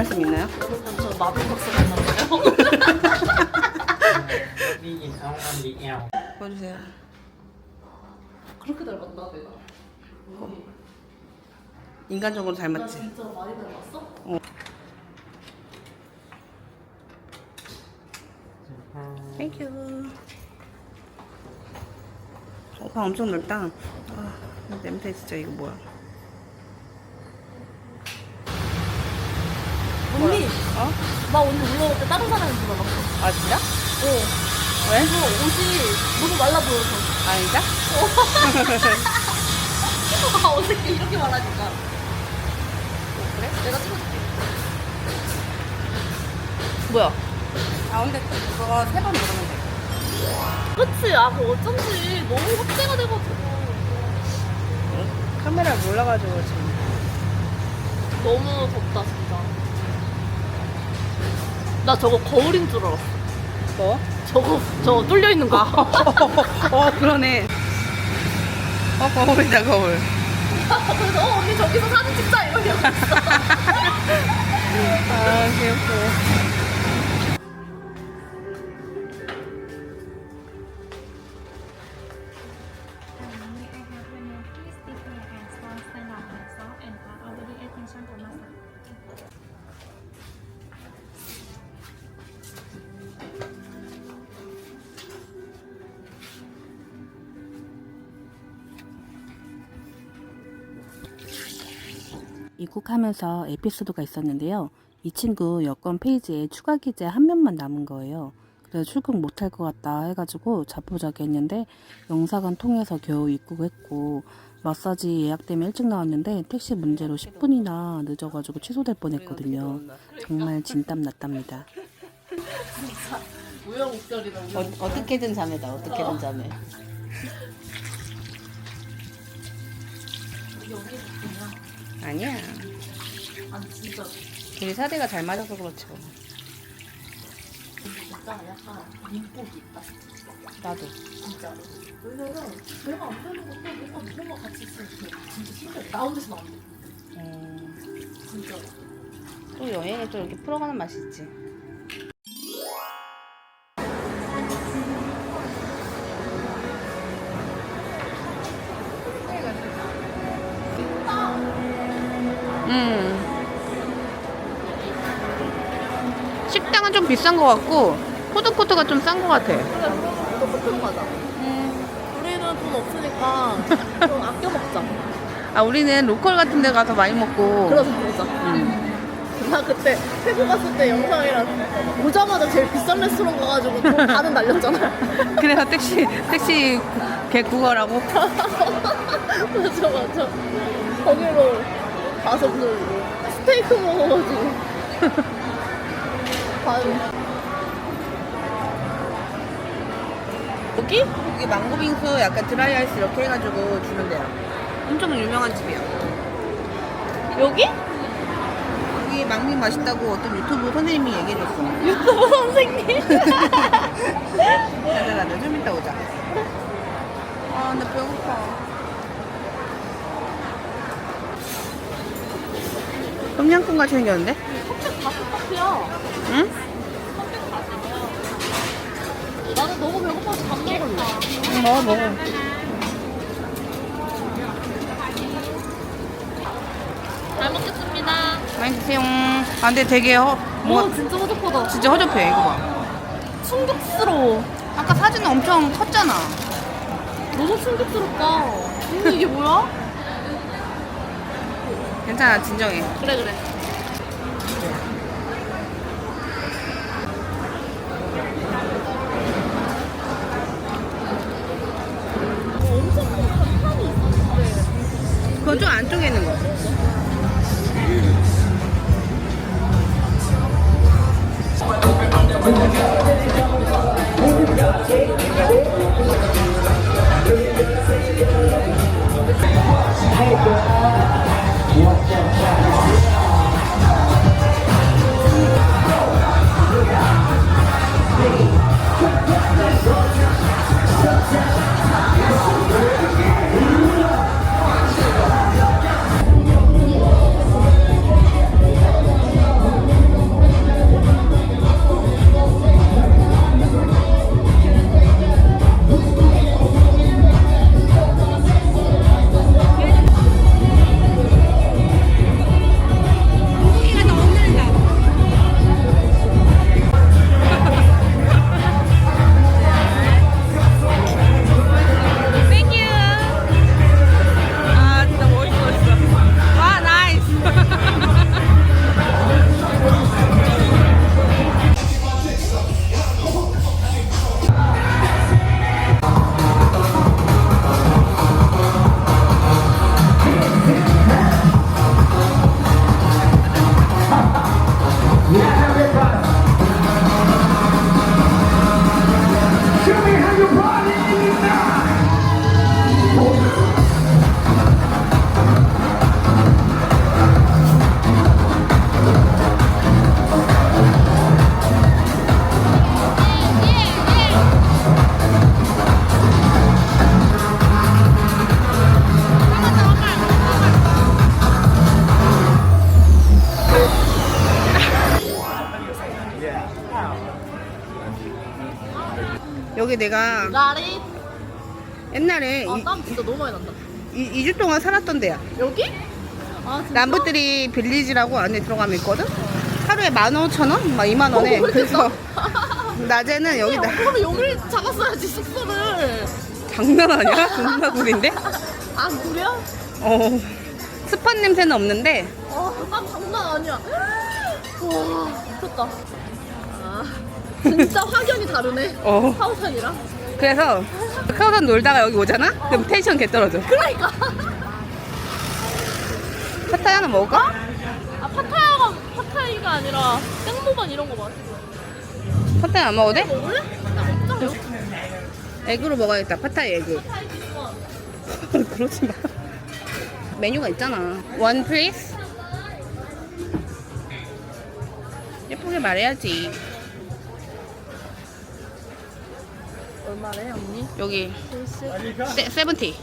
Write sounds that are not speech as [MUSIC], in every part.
말씀 있나요? 저 마블 박사 만났어요. [LAUGHS] 보여주세요. 그렇게 닮았나 내가? 인간적으로 나 닮았지? 진짜 많이 닮았어? 땡큐. 어, 방 엄청 넓다. 아, 냄새 진짜 이거 뭐야? 언니, 어? 나 오늘 올라올 때 다른 사람이 물어봤어. 아 진짜? 어. 왜? 이거 옷이 너무 말라 보여서. 아 진짜? [LAUGHS] 아, 어색해. 이렇게 말하니까. 그래? 내가 찍어줄게. 뭐야? 아 근데 그거 세번 누르면 돼. 그치? 아, 그 어쩐지 너무 확대가 돼가지고. 카메라 몰라가지고 지금. 너무 덥다. 나 저거 거울인 줄 알았어. 뭐? 저거, 저거 뚫려 있는 거. [LAUGHS] 어 그러네. 어 거울이다 거울. 그래서, 어, 언니 저기서 사진 찍자. 이러면. [LAUGHS] 아 귀엽고. 하면서 에피소드가 있었는데요. 이 친구 여권 페이지에 추가 기재 한 면만 남은 거예요. 그래서 출국 못할 것 같다 해가지고 자포자기 했는데 영사관 통해서 겨우 입국했고 마사지 예약 때문에 일찍 나왔는데 택시 문제로 10분이나 늦어가지고 취소될 뻔했거든요. 정말 진땀 났답니다. 어, 어떻게든 자매다 어떻게든 자매. 아니야. 아, 진짜. 우리 사대가 잘 맞아서 그렇지 뭐. 진짜 약간 민복이 있다. 나도. 진짜. 왜냐면 내가 안 되는 것도 뭔가 누군가 같이 있으면 돼. 진짜 신기해. 나 혼자서 안 돼. 음, 진짜. 또 여행에 또 이렇게 풀어가는 맛이 있지. 비싼 것 같고 푸드코트가 좀 싼 것 같아. 똑같은 거다. 우리는 돈 없으니까 좀 아껴 먹자. 아 우리는 로컬 같은 데 가서 많이 먹고 그러자, 그러자. 나 그때 태국 갔을 때 영상이랑 오자마자 제일 비싼 레스토랑 가가지고 돈 [LAUGHS] 반은 날렸잖아. 그래서 택시 택시 개 구걸하고 [LAUGHS] 맞아, 맞아. 거기로 가서 그 스테이크 먹어가지고. 반. 여기? 여기 망고 빙수 약간 드라이 아이스 이렇게 해가지고 주는 데야. 엄청 유명한 집이야. 여기? 여기 망빙 맛있다고 어떤 유튜브 선생님이 얘기해줬어. [LAUGHS] 유튜브 선생님. [LAUGHS] 가자 가자 좀 이따 오자. 아 나 배고파. 똠양꿍 같이 생겼는데? 응? 나는 너무 배고파서 밥 먹을래. 응 먹어 먹어. 잘 먹겠습니다. 많이 드세요. 아 근데 되게 허, 뭐 와, 진짜 허접하다. 진짜 허접해 이거 봐. 충격스러워. 아까 사진은 엄청 컸잖아. 너무 충격스럽다. 언니 이게 뭐야? 괜찮아 진정해. 그래 그래. 그거 좀 안쪽에 있는 거. 여기 내가 나리. 옛날에 아, 땀 진짜 너무 많이 난다. 이, 2주 동안 살았던 데야. 여기? 아, 진짜? 남부들이 빌리지라고 안에 들어가면 있거든? 하루에 15,000원? 막 2만원에. 어, 왜 그래서 [LAUGHS] 낮에는 여기다. 그러면 여기를 잡았어야지, 숙소를. 장난 아니야? [LAUGHS] 존나 구린데? 아, 그래요? 어. 습한 냄새는 없는데 아, 땀 장난 아니야. [GASPS] 와, 미쳤다. 아, 진짜 확연히 다르네. 어. 파우산이랑. 그래서 카우산 놀다가 여기 오잖아? 그럼 텐션 개 떨어져. 그러니까. 파타이 하나 먹을까? 아, 파타야가, 파타이가 아니라 생모반 이런 거 맛있어. 파타이 안 먹어도 돼? 먹을래? 나 먹자. 에그로 먹어야겠다. 파타이 에그. 파타이 비스원. [LAUGHS] 그러지 마. 메뉴가 있잖아. 원 플레이스? 예쁘게 말해야지. 얼마래 언니? 여기 세, 세븐티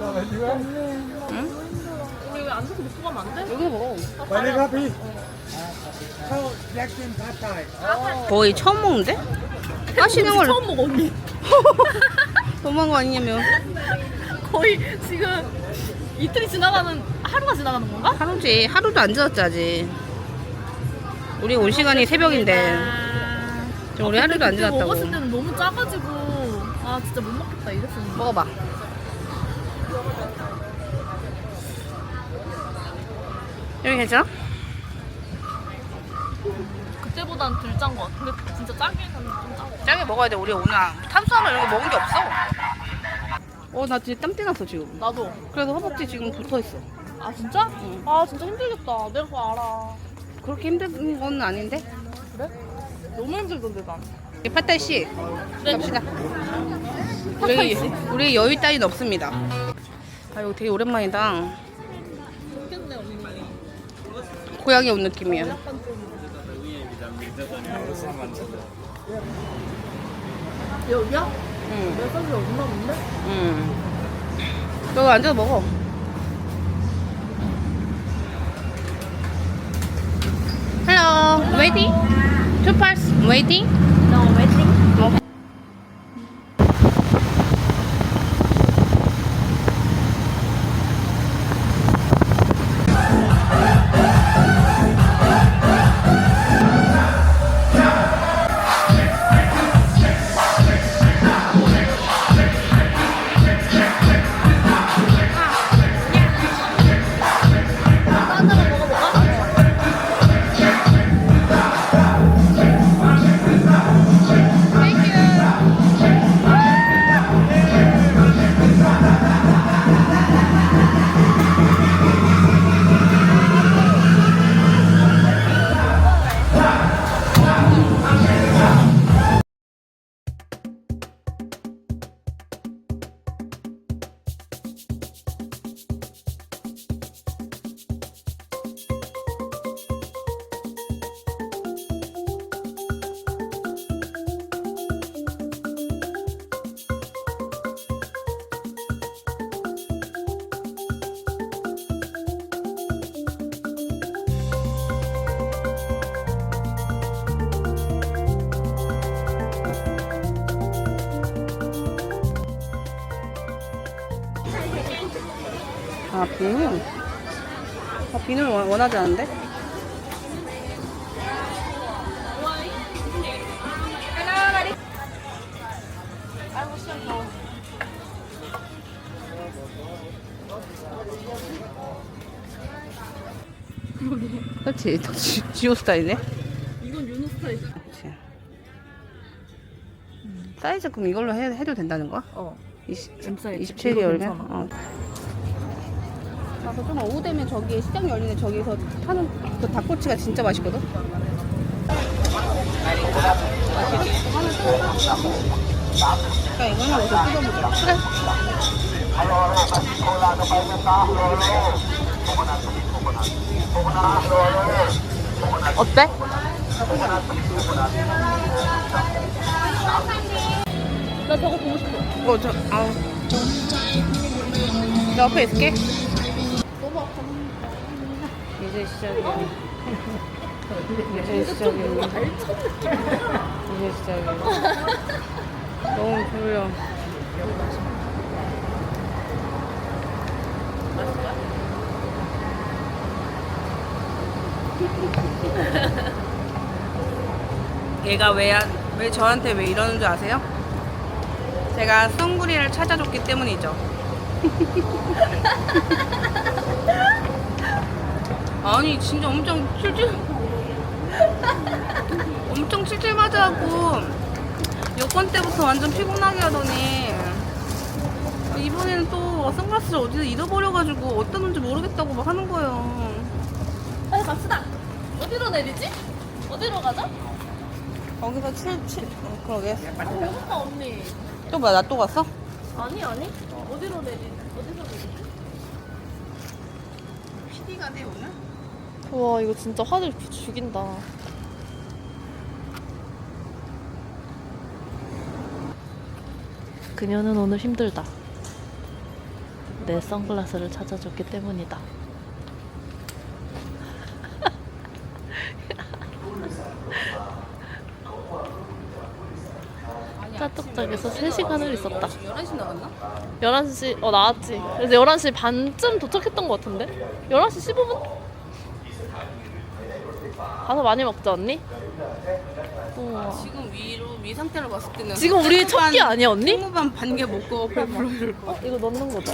응? 우리 안에서 먹고 안 돼? 여기 먹어 빨리 커피. So, black bean pad thai. 거의 처음 먹는데? 하시는 걸 처음 먹어 언니 [LAUGHS] 너무한 거 아니냐며 거의 지금 이틀이 지나가는 하루가 지나가는 건가? 하루지 하루도 안 지났지 아직 우리 올 시간이 새벽인데 아. 지금 우리 그때 하루도 안 지났다고 먹었을 때는 너무 짜가지고 아 진짜 못 먹겠다. 이랬었는데 먹어봐. 여기 괜찮아? 그때보단 덜 짠 것 같아. 근데 진짜 짜게 좀 짜고 짜게 먹어야 돼 우리 오늘. 탄수화물 이런 거 먹은 게 없어. 어 나 진짜 땀띠 났어 지금. 나도. 그래서 허벅지 지금 붙어 있어. 아 진짜? 응. 아 진짜 힘들겠다. 내가 그거 알아. 그렇게 힘든 건 아닌데? 그래? 너무 힘들던데 난. 이 파타이 씨. 네. 갑시다 우리, 씨. 우리 여유 따위는 없습니다 아 이거 되게 오랜만이다 고향에 온 느낌이야 여기야? 응. 몇 살이 없나 본데? 응. 여기 앉아서 먹어. Hello, waiting? Two parts waiting 아, 비누? 아, 비누를 원- 원하지 않은데? 그렇지. 지, 지오 스타일이네. 이건 윤호 스타일 그렇지. 사이즈 그럼 이걸로 해, 해도 된다는 거야? 어 20, M 사이즈. 27이 이거 열면? 괜찮아. 어. 가서 좀 오후 되면 저기 시장 열리는 저기서 파는 그 닭꼬치가 진짜 맛있거든? 그러니까 이거 하나 먼저 뜯어보자. 그래. 어때? 나 저거 보고 싶어 어, 저, 아우. 내 옆에 있을게. 이제 시작이야. 이제 시작이야. 이제 시작이야. 너무 졸려. 얘가 왜, 한- 왜 저한테 왜 이러는 줄 아세요? 제가 썬구리를 찾아줬기 때문이죠. [LAUGHS] 아니 진짜 엄청 칠칠 엄청 칠칠 맞아하고 여권 때부터 완전 피곤하게 하더니 이번에는 또 선글라스를 어디서 잃어버려가지고 어디다 놓은지 모르겠다고 막 하는 거예요. 빨리 갑시다. 어디로 내리지? 어디로 가자? 거기서 칠, 칠, 어, 그러게. 배고파 언니. 또 뭐야, 나 또 갔어? 아니 아니. 어디로 내리? 어디서 내리지? PD가 돼, 오늘? 와 이거 진짜 화질 죽인다. 그녀는 오늘 힘들다. 내 선글라스를 찾아줬기 때문이다. [LAUGHS] 짜뚝짝에서 3시간을 있었다. 11시 나갔나? 11시, 어, 나왔지. 그래서 11시 반쯤 도착했던 것 같은데? 11시 15분? 가서 많이 먹자, 언니? 우와. 지금 위로, 위 상태로 봤을 때는. 지금 우리 첫 끼 아니야, 언니? 홍무반 반개 먹고 배불러 걸 어, 이거 넣는 거다.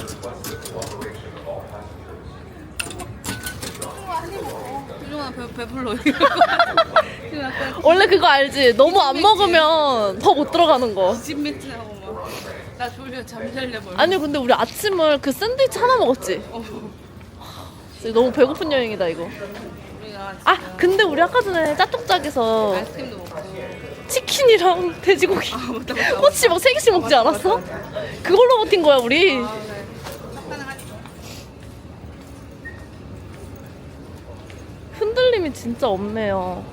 유종아, 배, 배불러. 지금 [LAUGHS] 약간 원래 그거 알지? 너무 안 먹으면 더 못 들어가는 거. 찐맥주하고 막. 나 졸려 잠잘래 벌. 아니, 근데 우리 아침을 그 샌드위치 하나 먹었지? 어, 진짜 너무 배고픈 여행이다, 이거. 아, 근데 우리 아까 전에 짜뚝짝에서 아이스크림도 먹고. 치킨이랑 돼지고기. 맞다, 맞다. 꼬치 막 세 개씩 먹지 않았어? 그걸로 버틴 거야, 우리. 아. 가능하지. 흔들림이 진짜 없네요.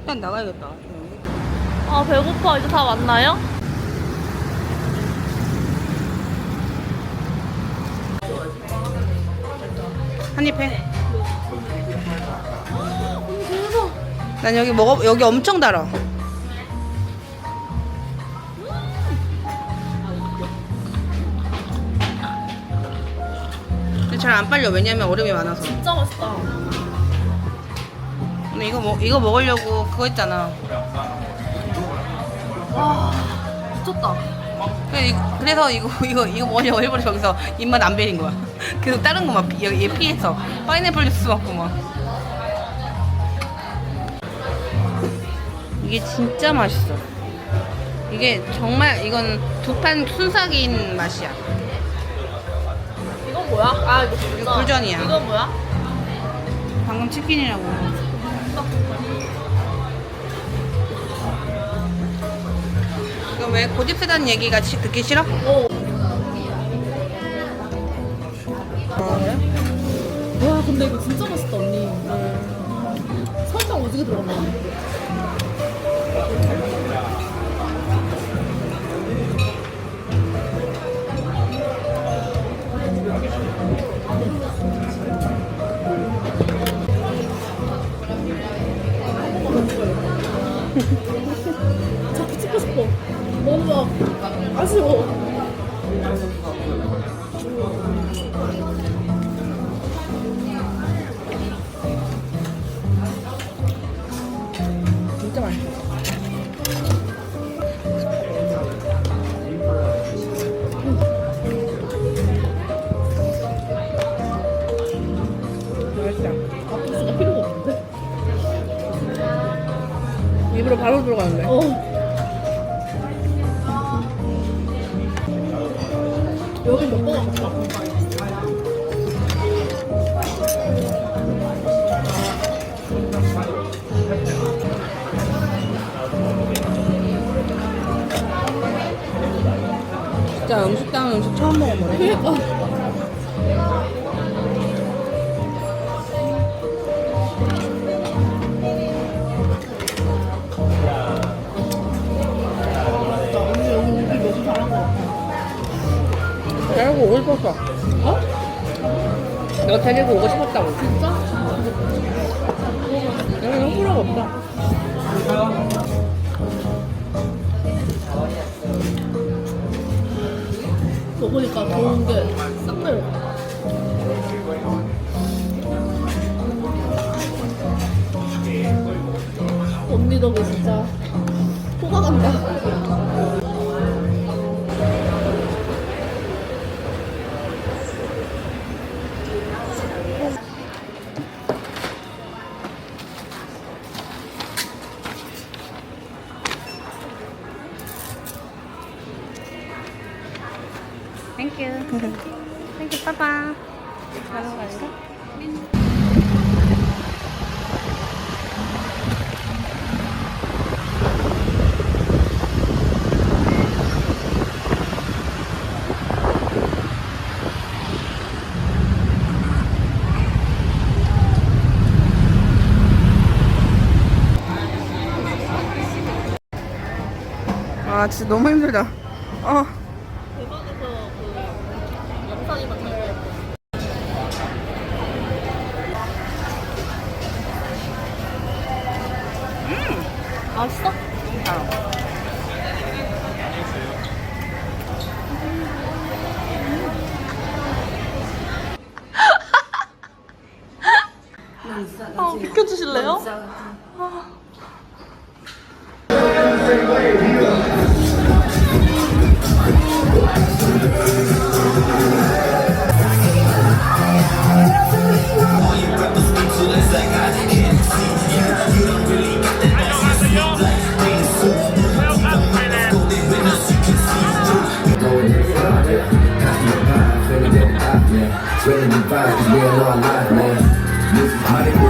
일단 나가야겠다. 아, 배고파. 이제 다 왔나요? 한입 해. 난 여기 먹어 여기 엄청 달아. 근데 잘 안 빨려 왜냐면 얼음이 많아서. 진짜 맛있다. 근데 이거 먹 이거 먹으려고 그거 했잖아. 미쳤다. 그래, 이- 그래서 이거 [LAUGHS] 이거 이거 먹으려고 일부러 저기서 입맛 안 베린 거야. [LAUGHS] 그래서 다른 거막 얘 피해서 파인애플 주스 먹고 막. 이게 진짜 맛있어. 이게 정말 이건 두 판 순삭인 맛이야. 이건 뭐야? 아, 이거 진짜. 이거 굴전이야. 이건 뭐야? 방금 치킨이라고. 이거 왜 고집 세다는 얘기가 시- 듣기 싫어? 오. 와, 근데 이거 진짜 맛있다, 언니. 설탕 오지게 들어갔나? 자꾸 찍고 싶어. 너무 막 아쉬워. 싶었어. 어? 너 데리고 오고 싶었다고. 진짜? 여기 호불호 없다. 먹으니까 좋은 게싹 매워. 언니 덕에 진짜 땡큐. 땡큐, 빠빠. 가는 거 아닌가? 아, 진짜 너무 힘들다. 맛있어? Rather be fine, cause we in our life, man. This is how they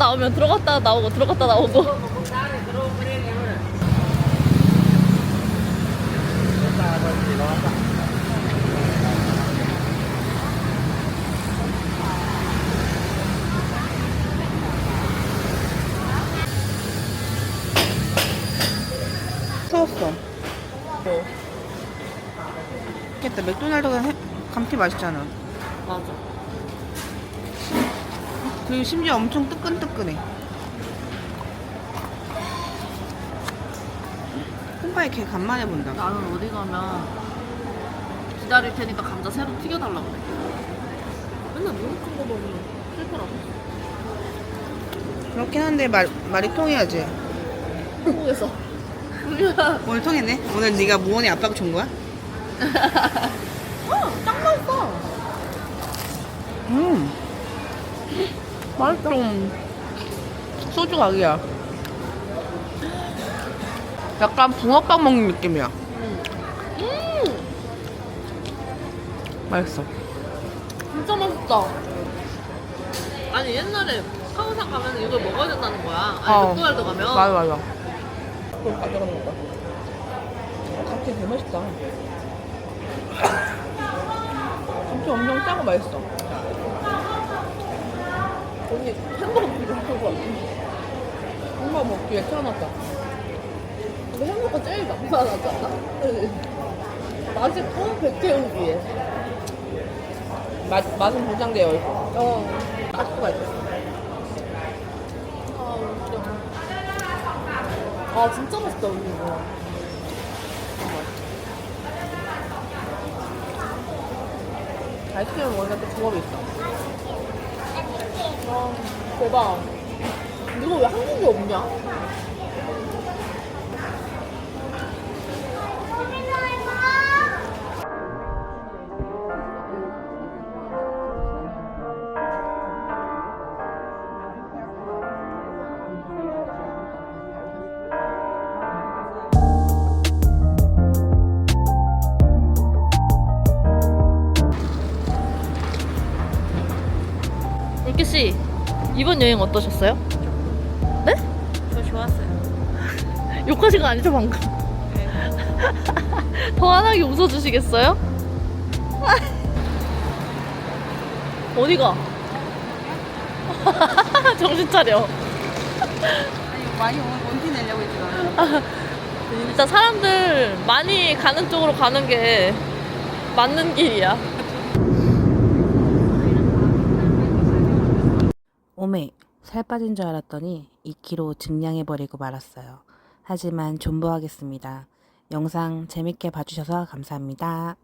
나오면 들어갔다 나오고 들어갔다 나오고. 터웠어. 했다. 맥도날드가 해- 감튀 맛있잖아. 맞아. 그리고 심지어 엄청 뜨끈뜨끈해. 콩파이 걔 간만에 본다. 나는 어디 가면 기다릴 테니까 감자 새로 튀겨달라고 그래. 맨날 노력한 거 먹으면 싫더라고. 그렇긴 한데 말, 말이 통해야지. 한국에서. [LAUGHS] 오늘 통했네? 오늘 네가 무언이 아빠가 준 거야? [LAUGHS] 어, 딱 맛있어. 음. 맛있어. 소주 각이야. 약간 붕어빵 먹는 느낌이야. 음, 맛있어. 진짜 맛있다. 아니 옛날에 카오산 가면 이걸 먹어야 된다는 거야. 아니 어. 맥도날드 가면. 맞아, 맞아. 그걸 가져가는 거다. 감튀 되게 맛있다. [COUGHS] 감튀 엄청 짜고 맛있어. 언니 햄버거 먹기로 한거 같아. 엄마 먹기에 태어났다. 근데 햄버거 제일 남산하잖아. 맛있고 배 채우기에. 맛, 맛은 보장되어 있고. 어. 맛있고 맛있어. 아 웃겨. 아 진짜 맛있다 언니 이거. 아이스크림 먹으니까 또 조합이 있어. 아 대박. 이거 왜 한국에 없냐? 씨 이번 여행 어떠셨어요? 네? 저 좋았어요. [LAUGHS] 욕하신 거 아니죠 방금? [LAUGHS] 더 환하게 웃어주시겠어요? [LAUGHS] 어디 가? 정신 차려. 아니 많이 원티 내려고 했잖아. 진짜 사람들 많이 가는 쪽으로 가는 게 맞는 길이야. 오메, 살 빠진 줄 알았더니 2kg 증량해버리고 말았어요. 하지만 존버하겠습니다. 영상 재밌게 봐주셔서 감사합니다.